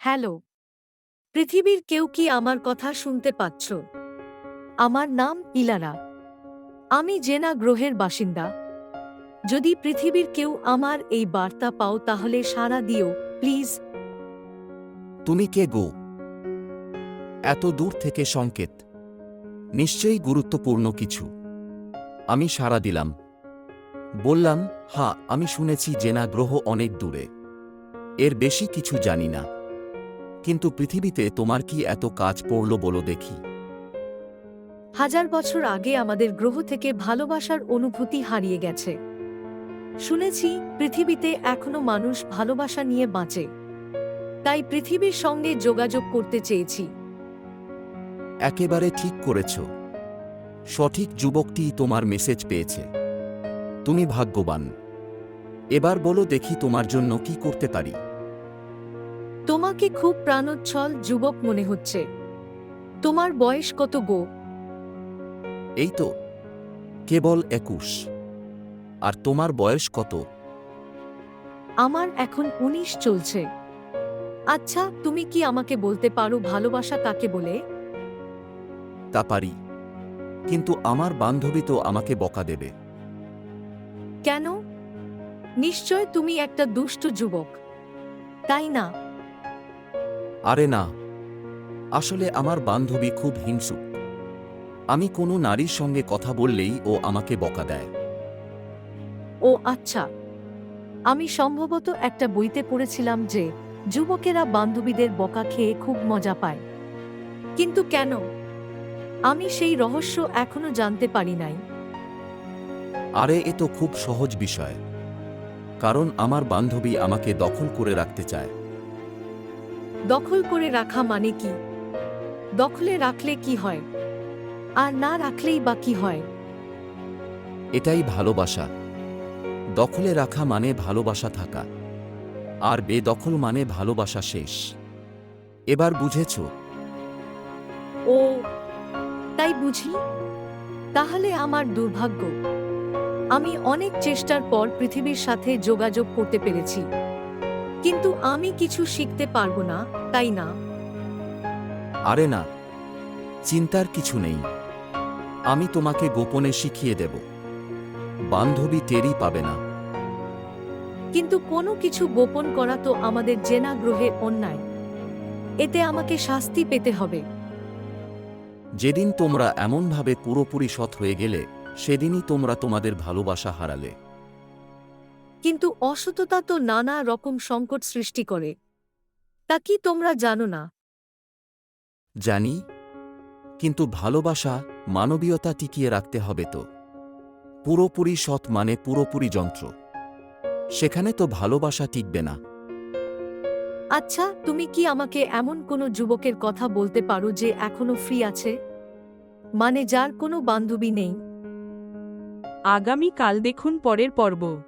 Hello, পৃথিবীর কেউ কি আমার কথা শুনতে পাচ্ছ? আমার নাম ইলারা। আমি জেনা গ্রহের বাসিন্দা। যদি পৃথিবীর কেউ আমার এই বার্তা পাও তাহলে সাড়া দিও, প্লিজ। তুমি কে গো? এত দূর থেকে সংকেত। নিশ্চয়ই গুরুত্বপূর্ণ কিছু। আমি সাড়া দিলাম। বললাম হা আমি শুনেছি জেনা গ্রহ অনেক দূরে। এর বেশি কিছু জানি না। কিন্তু পৃথিবীতে তোমার কি এত কাজ পড়ল বলো দেখি। হাজার বছর আগে আমাদের গ্রহ থেকে ভালোবাসার অনুভূতি হারিয়ে গেছে। শুনেছি পৃথিবীতে এখনও মানুষ ভালোবাসা নিয়ে বাঁচে। তাই পৃথিবীর সঙ্গে যোগাযোগ করতে চেয়েছি। একেবারে ঠিক করেছ। সঠিক যুবকটি তোমার মেসেজ পেয়েছে। তুমি ভাগ্যবান। এবার বলো দেখি তোমার জন্য কি করতে পারি। তোমাকে খুব প্রাণোচ্ছল যুবক মনে হচ্ছে। তোমার বয়স কত গো? এই তো কেবল একুশ। আর তোমার বয়স কত? আমার এখন উনিশ চলছে। আচ্ছা তুমি কি আমাকে বলতে পারো ভালোবাসা কাকে বলে? তা পারি কিন্তু আমার বান্ধবী তো আমাকে বকা দেবে। কেন? নিশ্চয় তুমি একটা দুষ্ট যুবক। তাই না? আরে না। আসলে আমার বান্ধবী খুব হিংসুক আমি কোনো নারীর সঙ্গে কথা বললেই ও আমাকে বকা দেয়। ও আচ্ছা। আমি সম্ভবত একটা বইতে পড়েছিলাম যে যুবকেরা বান্ধবীদের বকা খেয়ে খুব মজা পায়। কিন্তু কেন? আমি সেই রহস্য এখনও জানতে পারি নাই। আরে এ তো খুব সহজ বিষয়। কারণ আমার বান্ধবী আমাকে দখল করে রাখতে চায়। দখল করে রাখা মানে কি? দখলে রাখলে কি হয়? আর না রাখলেই বা কি হয়? এটাই ভালোবাসা। দখলে রাখা মানে ভালোবাসা থাকা। আর বেদখল মানে ভালোবাসা শেষ। এবার বুঝেছ? ও তাই বুঝি? তাহলে আমার দুর্ভাগ্য। আমি অনেক চেষ্টার পর পৃথিবীর সাথে যোগাযোগ করতে পেরেছি। কিন্তু আমি কিছু শিখতে পারব না তাই না? আরে না চিন্তার কিছু নেই। আমি তোমাকে গোপনে শিখিয়ে দেব। বান্ধবী টেরই পাবে না। কিন্তু কোনো কিছু গোপন করা তো আমাদের জেনা গ্রহে অন্যায়। এতে আমাকে শাস্তি পেতে হবে। যেদিন তোমরা এমনভাবে পুরোপুরি সৎ হয়ে গেলে সেদিনই তোমরা তোমাদের ভালোবাসা হারালে। কিন্তু অসততা তো নানা রকম সংকট সৃষ্টি করে। তা কি তোমরা জানো না? জানি কিন্তু ভালোবাসা মানবীয়তা টিকিয়ে রাখতে হবে তো। পুরোপুরি সৎ মানে পুরোপুরি যন্ত্র। সেখানে তো ভালোবাসা টিকবে না। আচ্ছা তুমি কি আমাকে এমন কোনো যুবকের কথা বলতে পারো যে এখনও ফ্রি আছে? মানে যার কোনো বান্ধবী নেই। আগামীকাল দেখুন পরের পর্ব।